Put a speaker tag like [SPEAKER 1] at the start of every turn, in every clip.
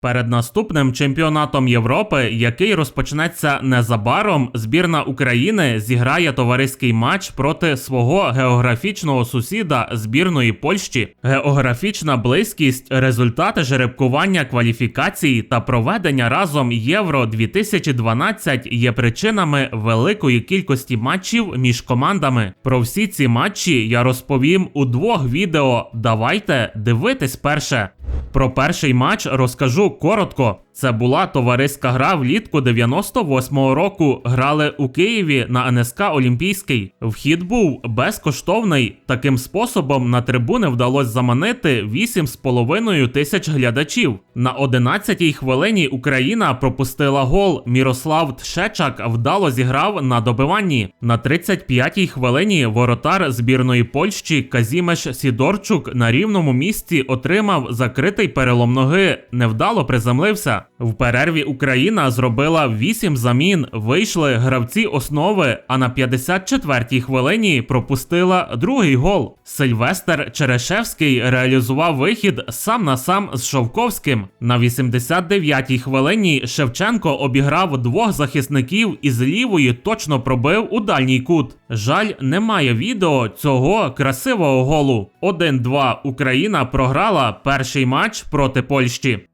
[SPEAKER 1] Перед наступним чемпіонатом Європи, який розпочнеться незабаром, збірна України зіграє товариський матч проти свого географічного сусіда збірної Польщі. Географічна близькість, результати жеребкування кваліфікацій та проведення разом Євро 2012 є причинами великої кількості матчів між командами. Про всі ці матчі я розповім у двох відео. Давайте дивитись перше. Про перший матч розкажу коротко. Це була товариська гра влітку 98-го року. Грали у Києві на НСК Олімпійський. Вхід був безкоштовний. Таким способом на трибуни вдалося заманити 8,5 тисяч глядачів. На 11-й хвилині Україна пропустила гол. Мірослав Тшечак вдало зіграв на добиванні. На 35-й хвилині воротар збірної Польщі Казімеш Сідорчук на рівному місці отримав закритий перелом ноги. Невдало приземлився. В перерві Україна зробила 8 замін. Вийшли гравці основи, а на 54-й хвилині пропустила другий гол. Сильвестр Черешевський реалізував вихід сам на сам з Шовковським. На 89-й хвилині Шевченко обіграв двох захисників і з лівої точно пробив у дальній кут. Жаль, немає відео цього красивого голу. 1-2 Україна програла перший матч проти Польщі.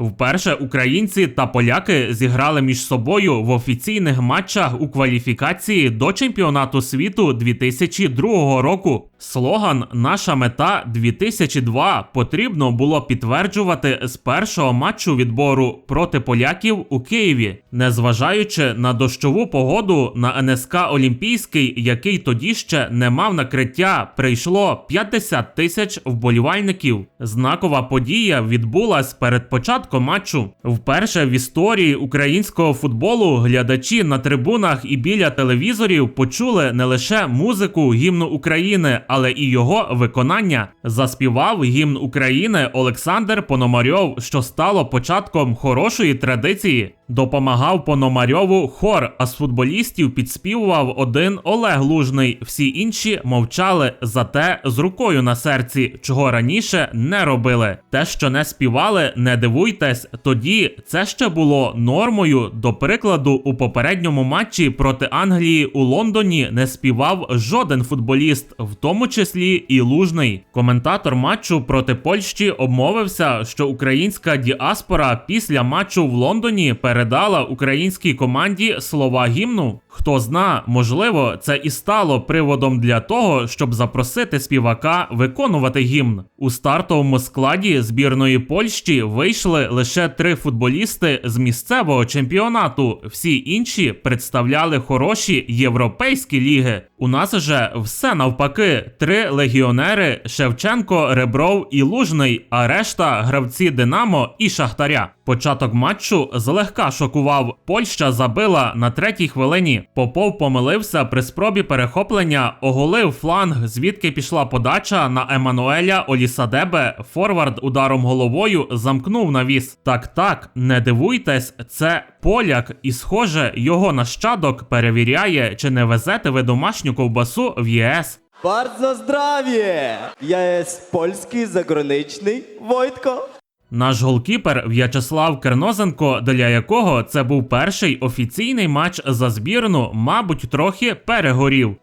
[SPEAKER 1] Вперше українці та поляки зіграли між собою в офіційних матчах у кваліфікації до чемпіонату світу 2002 року. Слоган Наша мета 2002 потрібно було підтверджувати з першого матчу відбору проти поляків у Києві, незважаючи на дощову погоду на НСК Олімпійський, який тоді ще не мав накриття, прийшло 50 тисяч вболівальників. Знакова подія відбулась перед початком матчу. Вперше в історії українського футболу глядачі на трибунах і біля телевізорів почули не лише музику гімну України, але і його виконання. Заспівав гімн України Олександр Пономарьов, що стало початком хорошої традиції. Допомагав Пономарьову хор, а з футболістів підспівував один Олег Лужний. Всі інші мовчали, зате з рукою на серці, чого раніше не робили. Те, що не співали, не дивуйтесь. Тоді це ще було нормою. До прикладу, у попередньому матчі проти Англії у Лондоні не співав жоден футболіст, в тому числі і Лужний. Коментатор матчу проти Польщі обмовився, що українська діаспора після матчу в Лондоні передала українській команді слова гімну. Хто зна, можливо, це і стало приводом для того, щоб запросити співака виконувати гімн. У стартовому складі збірної Польщі вийшли лише три футболісти з місцевого чемпіонату. Всі інші представляли хороші європейські ліги. У нас же все навпаки: три легіонери Шевченко, Ребров і Лужний, а решта гравці Динамо і Шахтаря. Початок матчу злегка шокував. Польща забила на третій хвилині. Попов помилився при спробі перехоплення, оголив фланг, звідки пішла подача на Еммануеля Олісадебе. Форвард ударом головою замкнув навіс. Так, так, не дивуйтесь, це поляк, і схоже, його нащадок перевіряє, чи не везете ви домашню ковбасу в ЄС.
[SPEAKER 2] Bardzo zdrowie! Ja jest polski, zagraniczny Wojtko.
[SPEAKER 1] Наш голкіпер В'ячеслав Кернозенко, для якого це був перший офіційний матч за збірну, мабуть, трохи перегорів.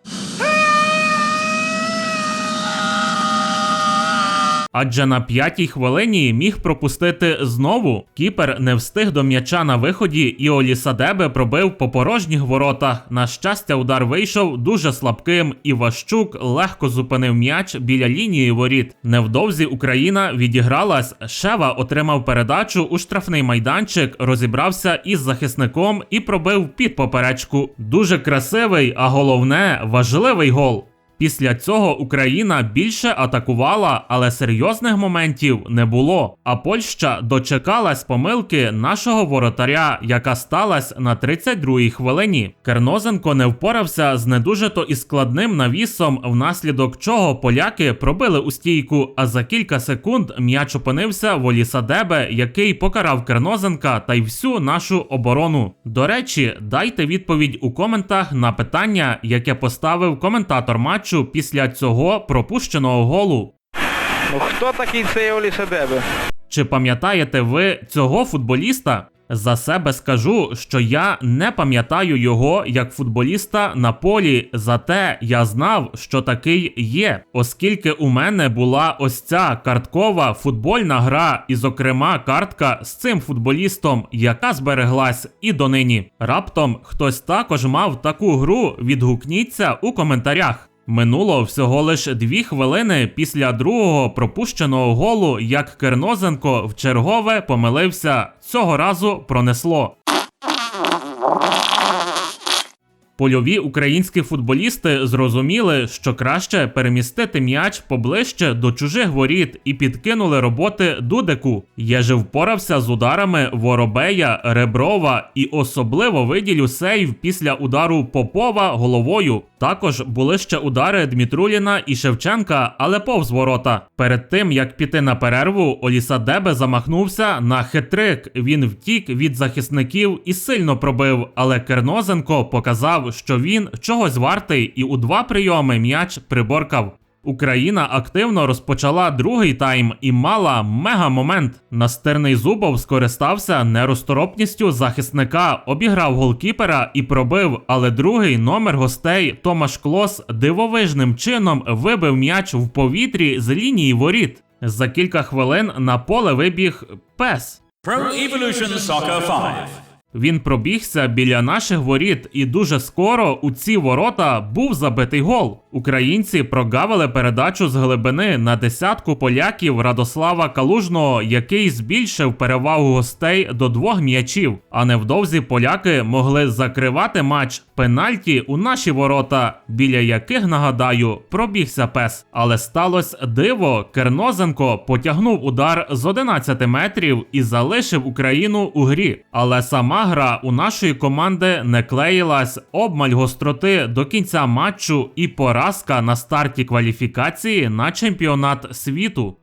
[SPEAKER 1] Адже на п'ятій хвилині міг пропустити знову. Кіпер не встиг до м'яча на виході, і Олісадебе пробив по порожніх воротах. На щастя, удар вийшов дуже слабким, і Ващук легко зупинив м'яч біля лінії воріт. Невдовзі Україна відігралась. Шева отримав передачу у штрафний майданчик, розібрався із захисником і пробив під поперечку. Дуже красивий, а головне важливий гол. Після цього Україна більше атакувала, але серйозних моментів не було. А Польща дочекалась помилки нашого воротаря, яка сталася на 32-й хвилині. Кернозенко не впорався з не дуже то і складним навісом, внаслідок чого поляки пробили у стійку. А за кілька секунд м'яч опинився в Олісадебе, який покарав Кернозенка та й всю нашу оборону. До речі, дайте відповідь у коментах на питання, яке поставив коментатор матчу після цього пропущеного голу.
[SPEAKER 3] Ну хто такий цей Олісадебе?
[SPEAKER 1] Чи пам'ятаєте ви цього футболіста? За себе скажу, що я не пам'ятаю його як футболіста на полі, зате я знав, що такий є, оскільки у мене була ось ця карткова футбольна гра, і, зокрема, картка з цим футболістом, яка збереглась і донині. Раптом хтось також мав таку гру. Відгукніться у коментарях. Минуло всього лиш дві хвилини після другого пропущеного голу, як Кернозенко в чергове помилився. Цього разу пронесло. Польові українські футболісти зрозуміли, що краще перемістити м'яч поближче до чужих воріт і підкинули роботи Дудеку. Єже впорався з ударами Воробея, Реброва і особливо виділю сейв після удару Попова головою. Також були ще удари Дмитруліна і Шевченка, але повз ворота. Перед тим як піти на перерву, Олісадебе замахнувся на хитрик. Він втік від захисників і сильно пробив. Але Кернозенко показав, що він чогось вартий, і у два прийоми м'яч приборкав. Україна активно розпочала другий тайм і мала мега-момент. Настирний Зубов скористався неросторопністю захисника, обіграв голкіпера і пробив, але другий номер гостей Томаш Клос дивовижним чином вибив м'яч в повітрі з лінії воріт. За кілька хвилин на поле вибіг пес.
[SPEAKER 3] Pro Evolution Soccer 5.
[SPEAKER 1] Він пробігся біля наших воріт, і дуже скоро у ці ворота був забитий гол. Українці прогавили передачу з глибини на десятку поляків Радослава Калужного, який збільшив перевагу гостей до двох м'ячів. А невдовзі поляки могли закривати матч пенальті у наші ворота, біля яких нагадаю пробігся пес. Але сталося диво. Кернозенко потягнув удар з 11 метрів і залишив Україну у грі. Але сама гра у нашої команди не клеїлась, обмаль гостроти до кінця матчу і поразка на старті кваліфікації на чемпіонат світу.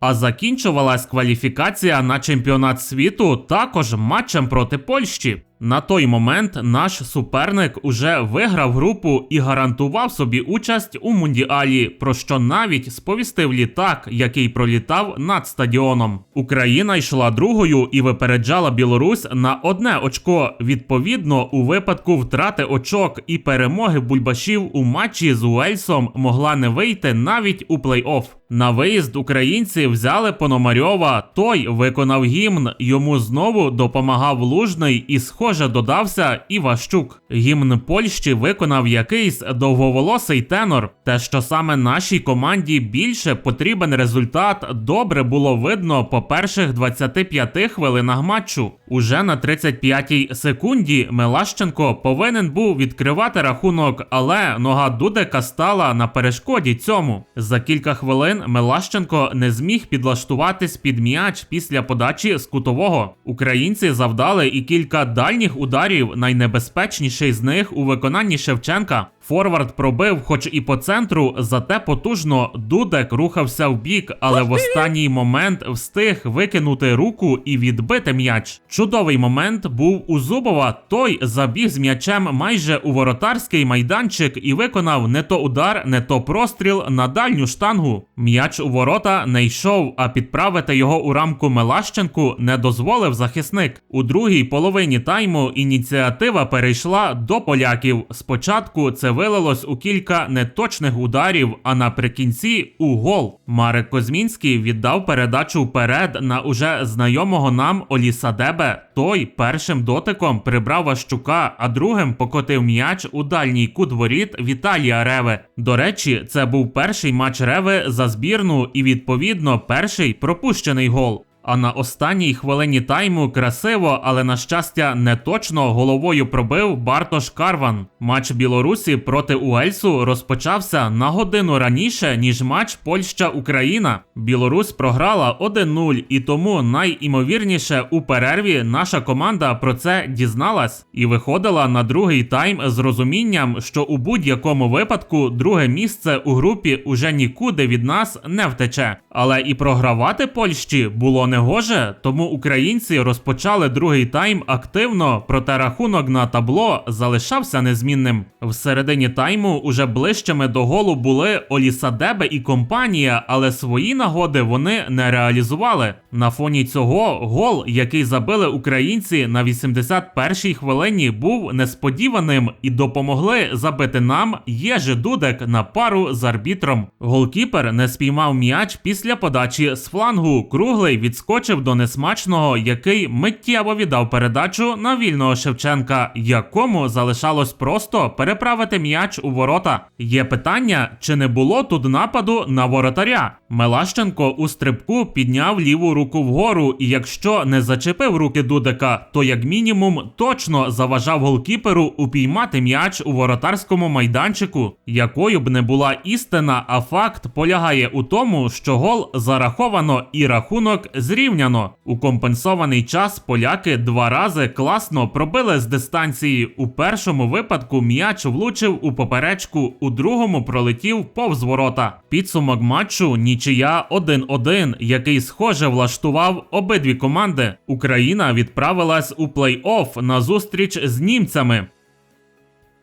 [SPEAKER 1] А закінчувалась кваліфікація на чемпіонат світу також матчем проти Польщі. На той момент наш суперник уже виграв групу і гарантував собі участь у мундіалі, про що навіть сповістив літак, який пролітав над стадіоном. Україна йшла другою і випереджала Білорусь на одне очко. Відповідно, у випадку втрати очок і перемоги бульбашів у матчі з Уельсом могла не вийти навіть у плей-офф. На виїзд українці взяли Пономарьова. Той виконав гімн. Йому знову допомагав Лужний і, схоже, додався Іващук. Гімн Польщі виконав якийсь довговолосий тенор. Те, що саме нашій команді більше потрібен результат, добре було видно по перших 25 хвилинах матчу. Уже на 35-й секунді Мелащенко повинен був відкривати рахунок, але нога Дудека стала на перешкоді цьому. За кілька хвилин Мелащенко не зміг підлаштуватись під м'яч після подачі з кутового. Українці завдали і кілька дальніх ударів, найнебезпечніший з них у виконанні Шевченка. Форвард пробив, хоч і по центру, зате потужно Дудек рухався в бік, але в останній момент встиг викинути руку і відбити м'яч. Чудовий момент був у Зубова. Той забіг з м'ячем майже у воротарський майданчик і виконав не то удар, не то простріл на дальню штангу. М'яч у ворота не йшов, а підправити його у рамку Мелащенку не дозволив захисник. У другій половині тайму ініціатива перейшла до поляків. Спочатку це вилилось у кілька неточних ударів, а наприкінці у гол. Марек Козмінський віддав передачу вперед на уже знайомого нам Олісадебе. Той першим дотиком прибрав Ващука, а другим покотив м'яч у дальній кут воріт Віталія Реви. До речі, це був перший матч Реви за збірну і відповідно перший пропущений гол. А на останній хвилині тайму красиво, але на щастя не точно головою пробив Бартош Карван. Матч Білорусі проти Уельсу розпочався на годину раніше, ніж матч Польща-Україна. Білорусь програла 1-0, і тому найімовірніше у перерві наша команда про це дізналась і виходила на другий тайм з розумінням, що у будь-якому випадку друге місце у групі уже нікуди від нас не втече. Але і програвати Польщі було негоже, тому українці розпочали другий тайм активно, проте рахунок на табло залишався незмінним. В середині тайму уже ближчими до голу були Олісадебе і компанія, але свої нагоди вони не реалізували. На фоні цього гол, який забили українці на 81-й хвилині, був несподіваним і допомогли забити нам Єжи Дудек на пару з арбітром. Голкіпер не спіймав м'яч після подачі з флангу. Круглий відскочив до несмачного, який миттєво віддав передачу на вільного Шевченка, якому залишалось просто переправити м'яч у ворота. Є питання, чи не було тут нападу на воротаря. Мелащенко у стрибку підняв ліву руку вгору, і якщо не зачепив руки Дудека, то як мінімум точно заважав голкіперу упіймати м'яч у воротарському майданчику. Якою б не була істина, а факт полягає у тому, що гол зараховано і рахунок зрівняно. У компенсований час поляки два рази класно пробили з дистанції. У першому випадку м'яч влучив у поперечку, у другому пролетів повз ворота. Підсумок матчу нічия 1-1, який схоже влаштував обидві команди. Україна відправилась у плей-офф на зустріч з німцями.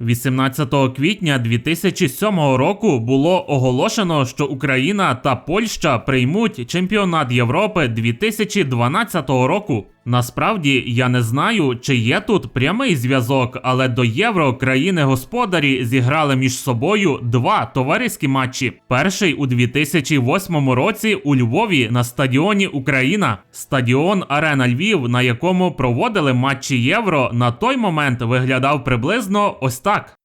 [SPEAKER 1] 18 квітня 2007 року було оголошено, що Україна та Польща приймуть чемпіонат Європи 2012 року. Насправді я не знаю, чи є тут прямий зв'язок, але до євро країни-господарі зіграли між собою два товариські матчі. Перший у 2008 році у Львові на стадіоні Україна. Стадіон Арена Львів, на якому проводили матчі Євро, на той момент виглядав приблизно ось так.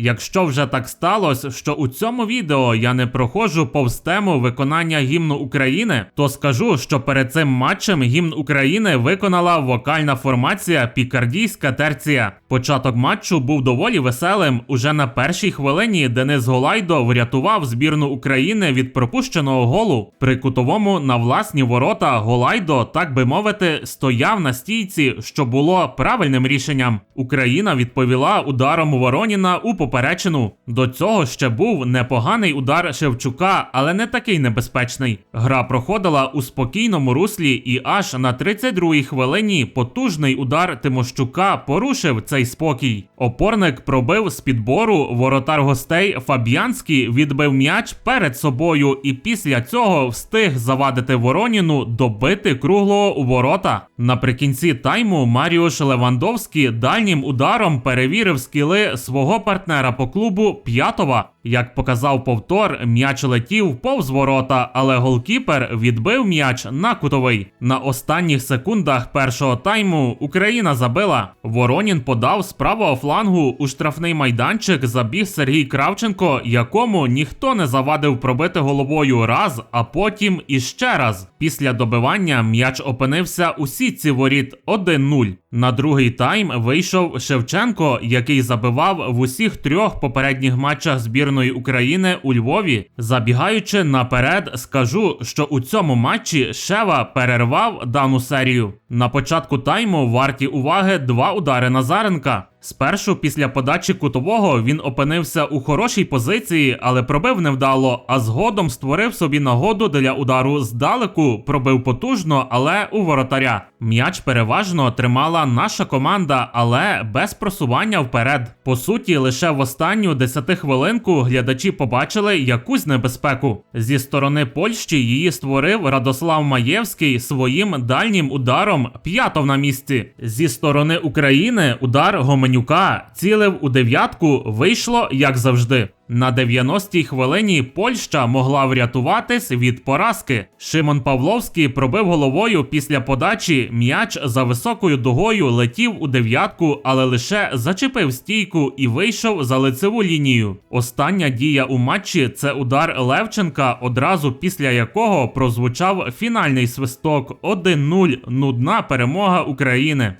[SPEAKER 1] Якщо вже так сталося, що у цьому відео я не проходжу повз тему виконання гімну України, то скажу, що перед цим матчем гімн України виконала вокальна формація Пікардійська терція. Початок матчу був доволі веселим. Уже на першій хвилині Денис Голайдо врятував збірну України від пропущеного голу. При кутовому на власні ворота Голайдо, так би мовити, стояв на стійці, що було правильним рішенням. Україна відповіла ударом Вороніна у поперечину. До цього ще був непоганий удар Шевчука, але не такий небезпечний. Гра проходила у спокійному руслі, і аж на 32-й хвилині потужний удар Тимощука порушив цей спокій. Опорник пробив з підбору, воротар гостей Фаб'янський відбив м'яч перед собою і після цього встиг завадити Вороніну добити круглого у ворота. Наприкінці тайму Маріуш Левандовський дальнім ударом перевірив скіли свого партнера по клубу П'ятова. Як показав повтор, м'яч летів повз ворота, але голкіпер відбив м'яч на кутовий. На останніх секундах першого тайму Україна забила. Воронін подав з правого флангу у штрафний майданчик забіг Сергій Кравченко, якому ніхто не завадив пробити головою раз, а потім іще раз. Після добивання м'яч опинився у сітці воріт 1-0. На другий тайм вийшов Шевченко, який забивав в усіх трьох попередніх матчах збірної України у Львові. Забігаючи наперед, скажу, що у цьому матчі Шева перервав дану серію. На початку тайму варті уваги два удари Назаренка. Спершу після подачі кутового він опинився у хорошій позиції, але пробив невдало, а згодом створив собі нагоду для удару здалеку, пробив потужно, але у воротаря. М'яч переважно тримала наша команда, але без просування вперед. По суті, лише в останню десятихвилинку глядачі побачили якусь небезпеку. Зі сторони Польщі її створив Радослав Маєвський своїм дальнім ударом п'ятов на місці. Зі сторони України удар Гоменюка цілив у дев'ятку, вийшло як завжди. На 90-й хвилині Польща могла врятуватись від поразки. Шимон Павловський пробив головою після подачі. М'яч за високою дугою летів у дев'ятку, але лише зачепив стійку і вийшов за лицеву лінію. Остання дія у матчі це удар Левченка, одразу після якого прозвучав фінальний свисток 1-0. Нудна перемога України.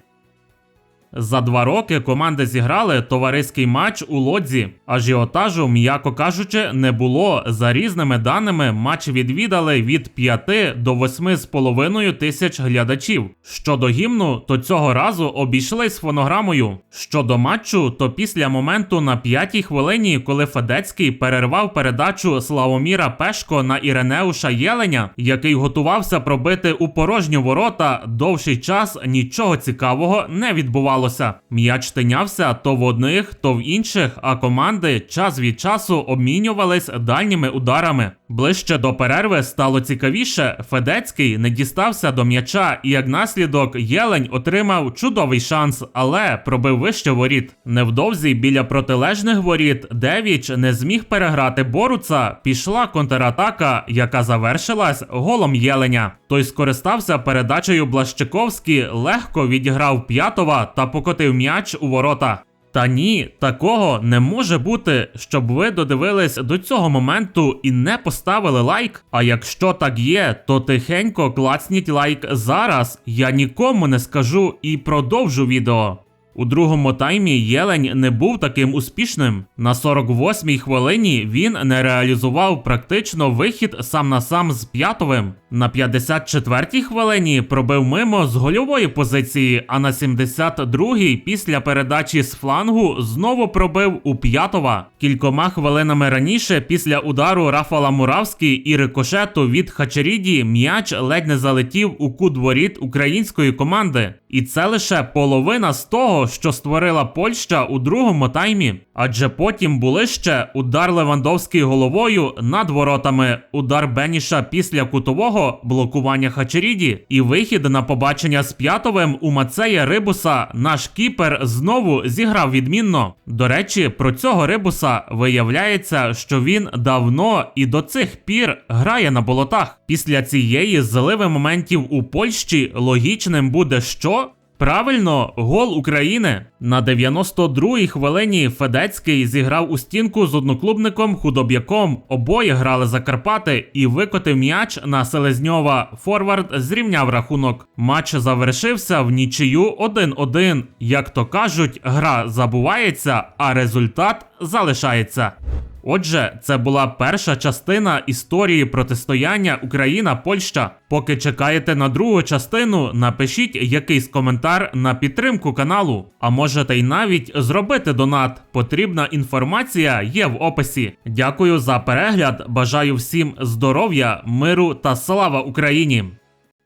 [SPEAKER 1] За два роки команди зіграли товариський матч у лодзі. Ажіотажу, м'яко кажучи, не було. За різними даними, матч відвідали від 5 до 8,5 тисяч глядачів. Щодо гімну, то цього разу обійшлись фонограмою. Щодо матчу, то після моменту на п'ятій хвилині, коли Федецький перервав передачу Славоміра Пешко на Іренеуша Єленя, який готувався пробити у порожню ворота, довший час нічого цікавого не відбувалося. М'яч тинявся то в одних, то в інших, а команди час від часу обмінювались дальніми ударами. Ближче до перерви стало цікавіше. Федецький не дістався до м'яча, і як наслідок Єлень отримав чудовий шанс, але пробив вище воріт. Невдовзі біля протилежних воріт Девіч не зміг переграти Боруца. Пішла контратака, яка завершилась голом Єленя. Той скористався передачею Блащиковський, легко відіграв п'ятова та покотив м'яч у ворота. Та ні, такого не може бути, щоб ви додивились до цього моменту і не поставили лайк. А якщо так є, то тихенько клацніть лайк зараз. Я нікому не скажу і продовжу відео. У другому таймі Єлень не був таким успішним. На 48-й хвилині він не реалізував практично вихід сам на сам з п'ятовим. На 54-й хвилині пробив мимо з гольової позиції, а на 72-й після передачі з флангу знову пробив у п'ятова. Кількома хвилинами раніше, після удару Рафала Муравський і рикошету від Хачеріді, м'яч ледь не залетів у кут воріт української команди. І це лише половина з того, що створила Польща у другому таймі. Адже потім були ще удар Левандовський головою над воротами, удар Беніша після кутового блокування Хачеріді і вихід на побачення з п'ятовим у Мацея Рибуса. Наш кіпер знову зіграв відмінно. До речі, про цього Рибуса виявляється, що він давно і до цих пір грає на болотах. Після цієї зливи моментів у Польщі логічним буде що? Правильно, гол України. На 92-й хвилині Федецький зіграв у стінку з одноклубником Худоб'яком. Обоє грали за Карпати і викотив м'яч на Селезньова. Форвард зрівняв рахунок. Матч завершився в нічию 1-1. Як то кажуть, гра забувається, а результат залишається. Отже, це була перша частина історії протистояння Україна-Польща. Поки чекаєте на другу частину, напишіть якийсь коментар на підтримку каналу. А можете й навіть зробити донат. Потрібна інформація є в описі. Дякую за перегляд. Бажаю всім здоров'я, миру та слава Україні!